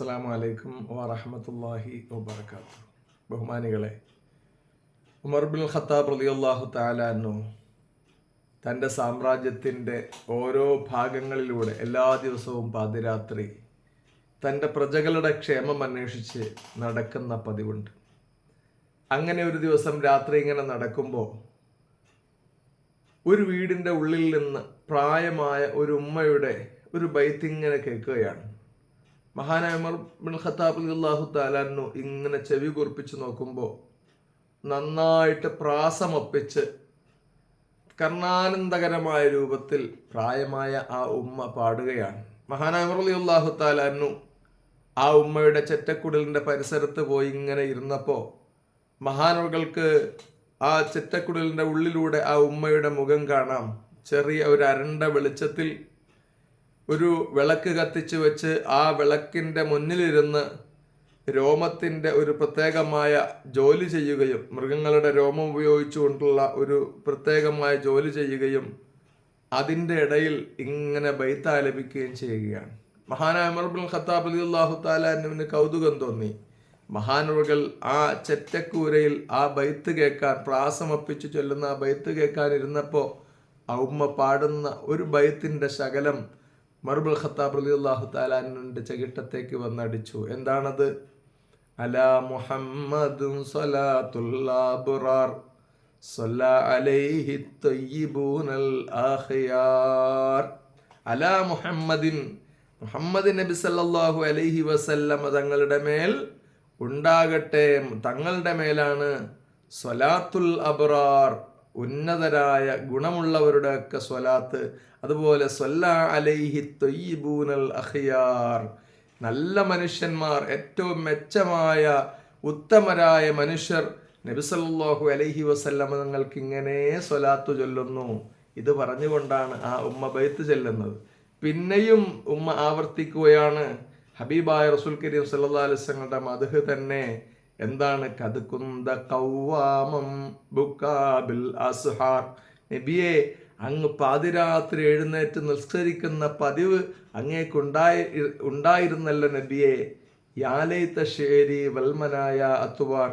അസ്സാം വലൈക്കും വാഹമത്തല്ലാഹി വബർക്കാത്തു ബഹുമാനികളെ ഉമർ ബിൻ ഖത്താബ് റളിയല്ലാഹു താലാനു തന്റെ സാമ്രാജ്യത്തിന്റെ ഓരോ ഭാഗങ്ങളിലൂടെ എല്ലാ ദിവസവും പാതിരാത്രി തന്റെ പ്രജകളുടെ ക്ഷേമം അന്വേഷിച്ച് നടക്കുന്ന പതിവുണ്ട്. അങ്ങനെ ഒരു ദിവസം രാത്രി ഇങ്ങനെ നടക്കുമ്പോൾ ഒരു വീടിന്റെ ഉള്ളിൽ നിന്ന് പ്രായമായ ഒരു ഉമ്മയുടെ ഒരു ബൈത്തിങ്ങനെ കേൾക്കുകയാണ്. മഹാനായ ബിൻ അള്ളാഹു താലാന്നു ഇങ്ങനെ ചെവി കുറിപ്പിച്ച് നോക്കുമ്പോൾ നന്നായിട്ട് പ്രാസമൊപ്പിച്ച് കർണാനന്ദകരമായ രൂപത്തിൽ പ്രായമായ ആ ഉമ്മ പാടുകയാണ്. മഹാനായ ഉമർ അള്ളാഹു താലാന്നു ആ ഉമ്മയുടെ ചെറ്റക്കുടലിന്റെ പരിസരത്ത് പോയി ഇങ്ങനെ ഇരുന്നപ്പോൾ മഹാനവകൾക്ക് ആ ചെറ്റക്കുടലിന്റെ ഉള്ളിലൂടെ ആ ഉമ്മയുടെ മുഖം കാണാം. ചെറിയ ഒരു അരണ്ട വെളിച്ചത്തിൽ ഒരു വിളക്ക് കത്തിച്ചു വെച്ച് ആ വിളക്കിന്റെ മുന്നിലിരുന്ന് രോമത്തിന്റെ ഒരു പ്രത്യേകമായ ജോലി ചെയ്യുകയും മൃഗങ്ങളുടെ രോമം ഉപയോഗിച്ചുകൊണ്ടുള്ള ഒരു പ്രത്യേകമായ ജോലി ചെയ്യുകയും അതിന്റെ ഇടയിൽ ഇങ്ങനെ ബൈത്താലപിക്കുകയും ചെയ്യുകയാണ്. മഹാനായ അമർബുൽ ഖത്താബ് അലി അള്ളാഹു താലാനുവിന് കൗതുകം തോന്നി. മഹാനുകൾ ആ ചെറ്റക്കൂരയിൽ ആ ബൈത്ത് കേൾക്കാൻ പ്രാസമപ്പിച്ചു ചൊല്ലുന്ന ആ ബൈത്ത് കേൾക്കാൻ ഇരുന്നപ്പോൾ ഉമ്മ പാടുന്ന ഒരു ബൈത്തിന്റെ ശകലം മർബുൽ ഖത്താബ് അലി അള്ളാഹു താലാനുവിന്റെ ചകിട്ടത്തേക്ക് വന്നടിച്ചു. എന്താണത്? അല മുഹമ്മദും മുഹമ്മദിൻ മുഹമ്മദ് നബി സല്ലാഹു അലൈഹി വസല്ലം തങ്ങളുടെ മേൽ ഉണ്ടാകട്ടെ തങ്ങളുടെ മേലാണ് സ്വലാത്തുൽ അബ്റാർ ഉന്നതരായ ഗുണമുള്ളവരുടെ ഒക്കെ സ്വലാത്ത്. അതുപോലെ അലൈഹി തൊയ്യിബൂനൽ അഖിയാർ. നല്ല മനുഷ്യന്മാർ ഏറ്റവും മെച്ചമായ ഉത്തമരായ മനുഷ്യർ നബിസല്ലാഹു അലൈഹി വസല്ലമ നിങ്ങൾക്ക് ഇങ്ങനെ സ്വലാത്തു ചൊല്ലുന്നു. ഇത് പറഞ്ഞുകൊണ്ടാണ് ആ ഉമ്മ ബൈത്ത് ചെല്ലുന്നത്. പിന്നെയും ഉമ്മ ആവർത്തിക്കുകയാണ്. ഹബീബായ റസുൽ കരീം സല്ലാ അലിസ്ങ്ങളുടെ മധുഹ് തന്നെ എന്താണ് കതുകുന്ത കൗവാമം ബുക്കാബിൽ അസ്ഹാർ? നബിയെ അങ്ങ് പാതിരാത്രി എഴുന്നേറ്റ് നിസ്കരിക്കുന്ന പതിവ് അങ്ങേക്കുണ്ടായി ഉണ്ടായിരുന്നല്ല നബിയെ. യാലൈത്ത ഷേരി വൽമനായ അത്തുവാർ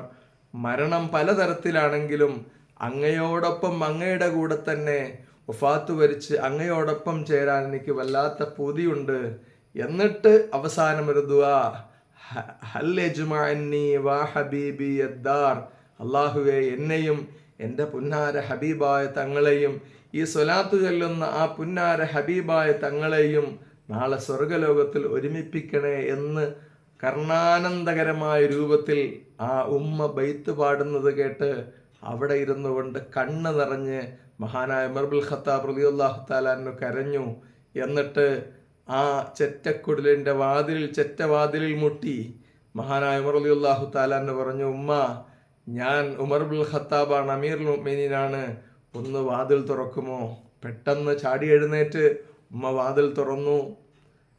മരണം പലതരത്തിലാണെങ്കിലും അങ്ങയോടൊപ്പം അങ്ങയുടെ കൂടെ തന്നെ ഒഫാത്ത് വരിച്ച് അങ്ങയോടൊപ്പം ചേരാൻ എനിക്ക് വല്ലാത്ത പൂതിയുണ്ട്. എന്നിട്ട് അവസാനം ഒരു അള്ളാഹുവെ എന്നെയും എന്റെ പുന്നാര ഹബീബായ തങ്ങളെയും ഈ സ്വലാത്തു ചൊല്ലുന്ന ആ പുന്നാര ഹബീബായ തങ്ങളെയും നാളെ സ്വർഗലോകത്തിൽ ഒരുമിപ്പിക്കണേ എന്ന് കർണാനന്ദകരമായ രൂപത്തിൽ ആ ഉമ്മ ബൈത്ത് പാടുന്നത് കേട്ട് അവിടെ ഇരുന്നു കൊണ്ട് കണ്ണ് നിറഞ്ഞ് മഹാനായ മർബുൽ ഖത്താബ് റളിയല്ലാഹു താലാനു കരഞ്ഞു. എന്നിട്ട് ആ ചെറ്റക്കുടലിന്റെ വാതിലിൽ ചെറ്റ വാതിലിൽ മുട്ടി. മഹാനായ ഉമർ അലി അള്ളാഹു താലാന്ന് പറഞ്ഞു ഉമ്മ ഞാൻ ഉമർ ബുൽ ഖത്താബാണ് അമീർ മീനാണ് ഒന്ന് വാതിൽ തുറക്കുമോ? പെട്ടെന്ന് ചാടി എഴുന്നേറ്റ് ഉമ്മ വാതിൽ തുറന്നു.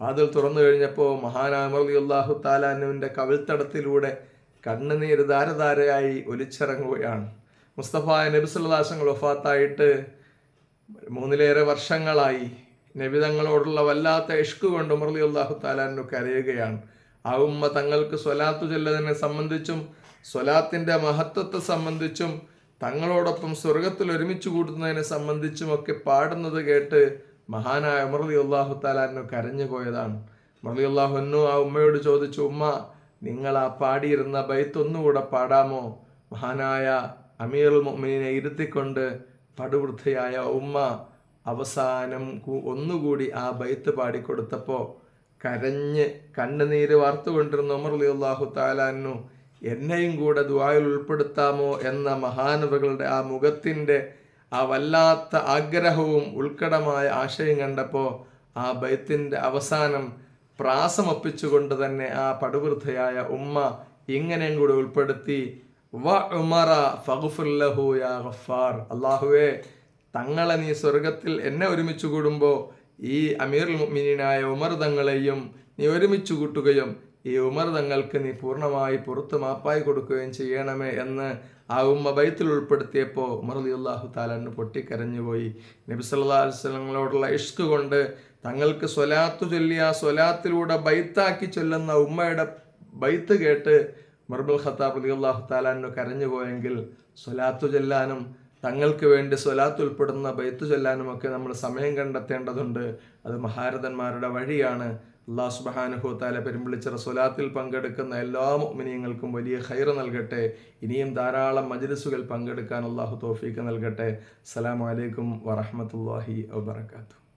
വാതിൽ തുറന്നു കഴിഞ്ഞപ്പോൾ മഹാനായ ഉമർ അലി അള്ളാഹു താലാനുവിന്റെ കവിൾത്തടത്തിലൂടെ കണ്ണുനീര് ധാരധാരയായി ഒലിച്ചിറങ്ങുകയാണ്. മുസ്തഫ നബിസുല്ലാസങ്ങൾ വഫാത്തായിട്ട് മൂന്നിലേറെ വർഷങ്ങളായി. നബിതങ്ങളോടുള്ള വല്ലാത്ത ഇഷ്ക് കൊണ്ട് ഉമർലി അള്ളാഹു താലാനു കരയുകയാണ്. ആ ഉമ്മ തങ്ങൾക്ക് സ്വലാത്തു ചെല്ലതിനെ സംബന്ധിച്ചും സ്വലാത്തിന്റെ മഹത്വത്തെ സംബന്ധിച്ചും തങ്ങളോടൊപ്പം സ്വർഗത്തിൽ ഒരുമിച്ച് കൂട്ടുന്നതിനെ സംബന്ധിച്ചും ഒക്കെ പാടുന്നത് കേട്ട് മഹാനായ ഉമർലി അള്ളാഹു താലാനു കരഞ്ഞു പോയതാണ്. ഉമർലി അള്ളാഹുന്നു ആ ഉമ്മയോട് ചോദിച്ചു ഉമ്മ നിങ്ങൾ ആ പാടിയിരുന്ന ബൈത്തൊന്നുകൂടെ പാടാമോ? മഹാനായ അമീറുൽ മൊമിനെ ഇരുത്തിക്കൊണ്ട് പടുവൃദ്ധയായ ഉമ്മ അവസാനം ഒന്നുകൂടി ആ ബൈത്ത് പാടിക്കൊടുത്തപ്പോൾ കരഞ്ഞ് കണ്ണുനീര് വാർത്തുകൊണ്ടിരുന്ന ഉമർ അലി അള്ളാഹു താലാനു എന്നെയും കൂടെ ദ്വായിൽ ഉൾപ്പെടുത്താമോ? എന്ന മഹാനവകളുടെ ആ മുഖത്തിന്റെ ആ വല്ലാത്ത ആഗ്രഹവും ഉൾക്കടമായ ആശയം കണ്ടപ്പോൾ ആ ബൈത്തിന്റെ അവസാനം പ്രാസമൊപ്പിച്ചുകൊണ്ട് തന്നെ ആ പടുവൃദ്ധയായ ഉമ്മ ഇങ്ങനെയും കൂടെ ഉൾപ്പെടുത്തി വ ഉമറ ഫഗുഫുല്ലഹു യാ ഗഫാർ അള്ളാഹുവേ തങ്ങളെ നീ സ്വർഗത്തിൽ എന്നെ ഒരുമിച്ച് കൂടുമ്പോൾ ഈ അമീർ മിനിനായ ഉമർ തങ്ങളെയും നീ ഒരുമിച്ച് കൂട്ടുകയും ഈ ഉമർ തങ്ങൾക്ക് നീ പൂർണമായി പുറത്ത് മാപ്പായി കൊടുക്കുകയും ചെയ്യണമേ എന്ന് ആ ഉമ്മ ബൈത്തിൽ ഉൾപ്പെടുത്തിയപ്പോൾ ഉമർ അലി അള്ളാഹു താലാന്ന് പൊട്ടിക്കരഞ്ഞുപോയി നബി സല്ലാ അലുസലങ്ങളോടുള്ള ഇഷ്ക് കൊണ്ട് തങ്ങൾക്ക് സ്വലാത്തു ചൊല്ലി ആ സ്വലാത്തിലൂടെ ബൈത്താക്കി ചൊല്ലുന്ന ഉമ്മയുടെ ബൈത്ത് കേട്ട് മർബുൽ ഖത്താബ് അലി അള്ളാഹു താലാനു കരഞ്ഞു പോയെങ്കിൽ സ്വലാത്തു ചൊല്ലാനും തങ്ങൾക്ക് വേണ്ടി സ്വലാത്ത് ഉൾപ്പെടുന്ന ബൈത്തു ചൊല്ലാനും ഒക്കെ നമ്മൾ സമയം കണ്ടെത്തേണ്ടതുണ്ട്. അത് മഹാരഥന്മാരുടെ വഴിയാണ്. അള്ളാഹു സുബാനുഹോത്താല താല പെരുമ്പിളിച്ച സ്വലാത്തിൽ പങ്കെടുക്കുന്ന എല്ലാ മുഅ്മിനീങ്ങൾക്കും വലിയ ഹൈർ നൽകട്ടെ. ഇനിയും ധാരാളം മജ്ലിസുകൾ പങ്കെടുക്കാൻ അള്ളാഹു തോഫീക്ക് നൽകട്ടെ. അസ്സലാമു അലൈക്കും വറഹ്മത്തുള്ളാഹി വബറകാതുഹു.